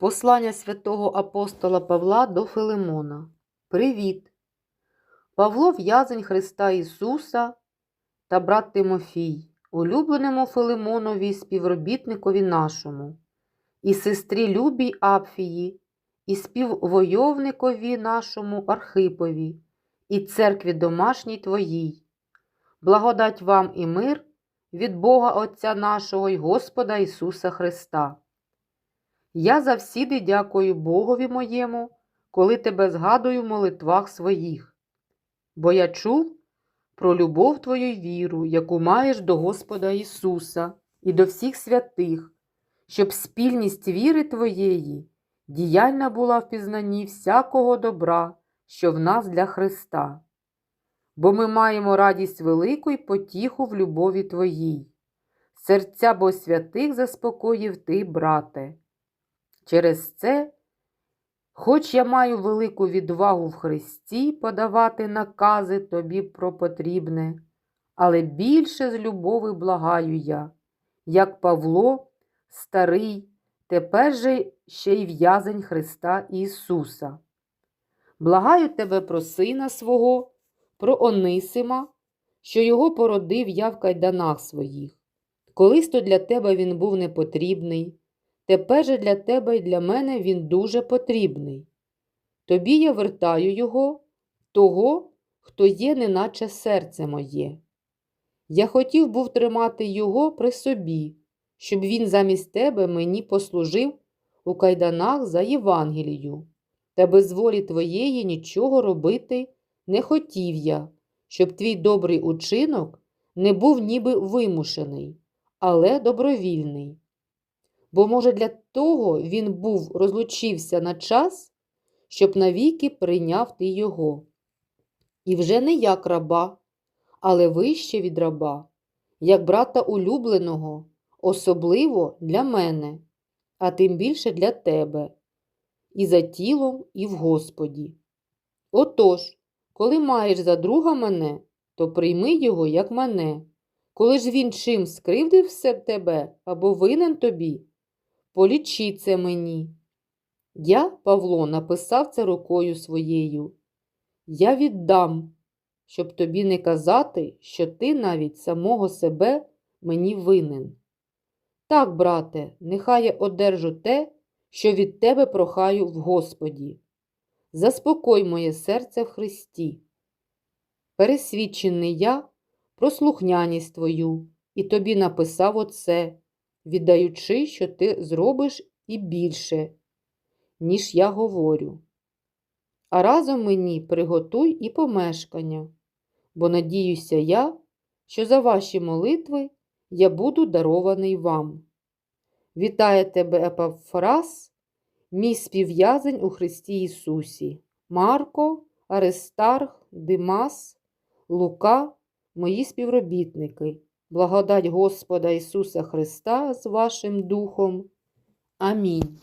Послання святого апостола Павла до Филимона. Привіт! Павло в'язень Христа Ісуса та брат Тимофій, улюбленому Филимонові, співробітникові нашому, і сестрі Любій Апфії, і співвойовникові нашому Архипові, і церкві домашній Твоїй. Благодать вам і мир від Бога Отця нашого й Господа Ісуса Христа. Я завсіди дякую Богові моєму, коли тебе згадую в молитвах своїх, бо я чув про любов твою й віру, яку маєш до Господа Ісуса і до всіх святих, щоб спільність віри твоєї діяльна була в пізнанні всякого добра, що в нас для Христа. Бо ми маємо радість велику й потіху в любові Твоїй. Серця бо святих заспокоїв ти, брате. Через це, хоч я маю велику відвагу в Христі подавати накази тобі про потрібне, але більше з любови благаю я, як Павло, старий, тепер же ще й в'язень Христа Ісуса. Благаю тебе про сина свого, про Онисима, що його породив я в кайданах своїх. Колись то для тебе він був непотрібний. Тепер же для тебе і для мене він дуже потрібний. Тобі я вертаю його, того, хто є, неначе серце моє. Я хотів був тримати його при собі, щоб він замість тебе мені послужив у кайданах за Євангелію, та без волі твоєї нічого робити не хотів я, щоб твій добрий учинок не був ніби вимушений, але добровільний бо, може, для того він був розлучився на час, щоб навіки прийняв ти його. І вже не як раба, але вище від раба, як брата улюбленого, особливо для мене, а тим більше для тебе, і за тілом, і в Господі. Отож, коли маєш за друга мене, то прийми його, як мене. Коли ж він чим скривдив все тебе або винен тобі, полічи це мені. Я, Павло, написав це рукою своєю. Я віддам, щоб тобі не казати, що ти навіть самого себе мені винен. Так, брате, нехай я одержу те, що від тебе прохаю в Господі. Заспокой моє серце в Христі. Пересвідчений я про слухняність твою, і тобі написав оце віддаючи, що ти зробиш і більше, ніж я говорю. А разом мені приготуй і помешкання, бо надіюся я, що за ваші молитви я буду дарований вам. Вітає тебе, Епафрас, мій співв'язень у Христі Ісусі, Марко, Аристарх, Димас, Лука, мої співробітники. Благодать Господа Ісуса Христа з вашим Духом. Амінь.